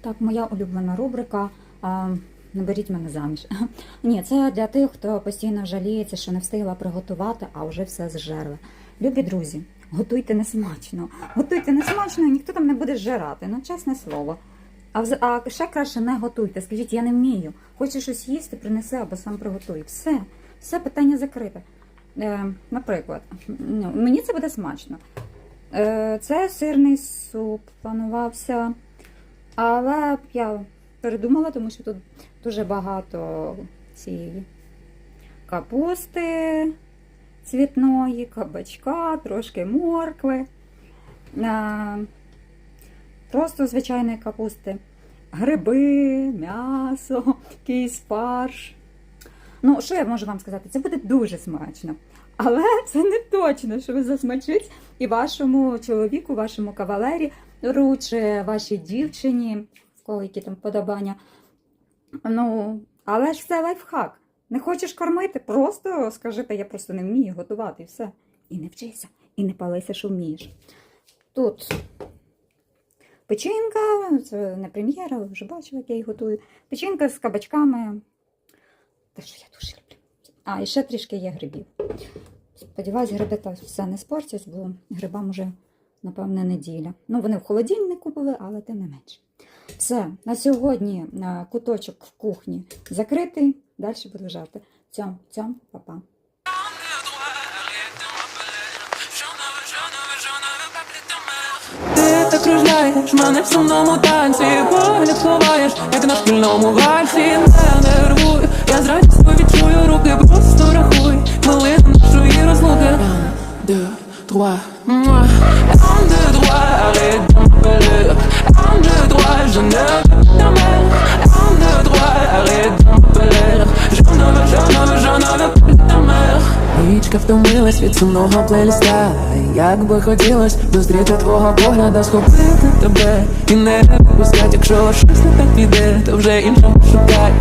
Так, моя улюблена рубрика. Не беріть мене заміж. Ні, це для тих, хто постійно жаліється, що не встигла приготувати, а вже все зжерли. Любі друзі, готуйте несмачно. Готуйте несмачно, і ніхто там не буде зжирати. Ну, чесне слово. А, вз- а ще краще не готуйте. Скажіть, я не вмію. Хочеш щось їсти, принеси або сам приготуй. Все, все питання закрите. Е, наприклад, ну, мені це буде смачно. Е, це сирний суп планувався. Але я передумала, тому що тут дуже багато цієї капусти цвітної, кабачка, трошки моркви, просто звичайної капусти, гриби, м'ясо, якийсь фарш. Ну, що я можу вам сказати? Це буде дуже смачно. Але це не точно, що ви засмачить і вашому чоловіку, вашому кавалері, руче вашій дівчині, в кого які там подобання. Ну, але ж це лайфхак. Не хочеш кормити, просто скажи, я просто не вмію готувати і все. І не вчися, і не палися, що вмієш. Тут печінка, це не прем'єра, ви вже бачили, як я її готую. Печінка з кабачками. Те, що я дуже люблю. А, і ще трішки є грибів. Сподіваюсь, гриби все не спортять, бо грибам уже, напевне, неділя. Ну, вони в холодильнику були, але тим не менше. Все, на сьогодні е, куточок в кухні закритий. Далі буду жарти. Цьом, цьом, па-па. Ти кружляєш мене в сумному танці Погляд ховаєш, як на шкільному вальсі Не нервуй, я з радістю відчую руки Просто рахуй, хвилину нашої розлуки Trois, moi Un, deux, trois, arrête de m'appeler Un, deux, trois, je ne veux Un, deux, trois, arrête de m'appeler Je ne veux, je ne veux, je ne veux plus ta mère Річка втомилась від сумного плейліста Як би хотілось зустріти твого погляда, схопити тебе і не відпускать Якщо щось не так піде, то вже іншого шукай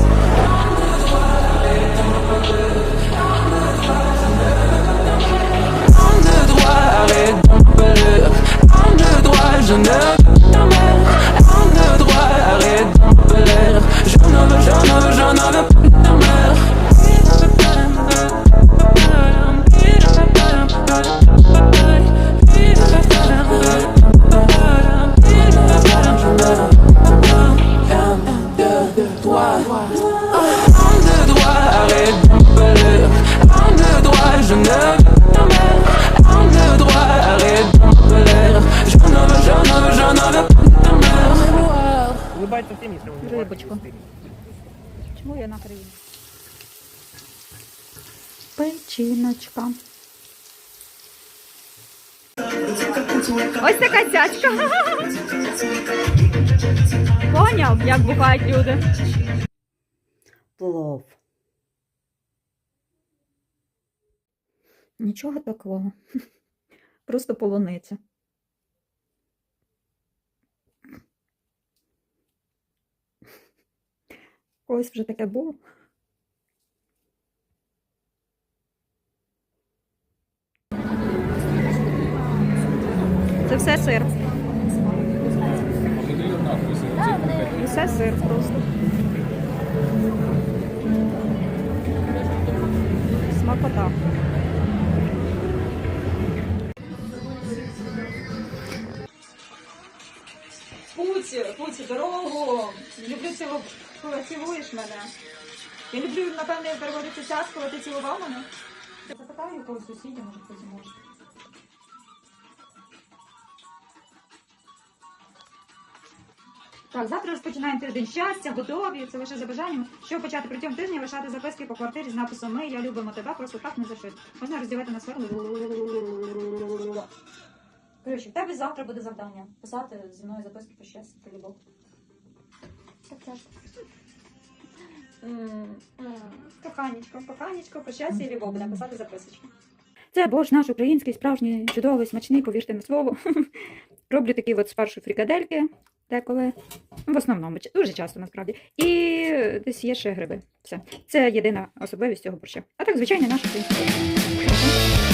an Ось така цяцька. Поняв, як бухають люди. Плов. Нічого такого. Просто полуниця. Ось вже таке було. Все сир. Все сир просто. Смакота. Путь, путь, дорогу. Люблю цілу, цілуєш мене. Я люблю, напевне, переводити час, коли ти цілував мене. Запитаю у когось сусідів, може хтось може. Так, завтра розпочинаємо тиждень щастя, готові. Це лише за бажанням. Щоб почати протягом тижня лишати записки по квартирі з написом Ми, я любимо тебе, просто так не зашить. Можна розділити на сферу. Коротше, в тебе завтра буде завдання писати зі мною записки про щастя та любов. Так, так. Коханечко, коханечко, про щастя і любов будемо писати записочки. Це борщ наш український, справжній, чудовий, смачний, повірте на слово. Роблю такі от спершу фрикадельки деколи. В основному, дуже часто насправді. І десь є ще гриби. Все. Це єдина особливість цього борща. А так, звичайно, наша український.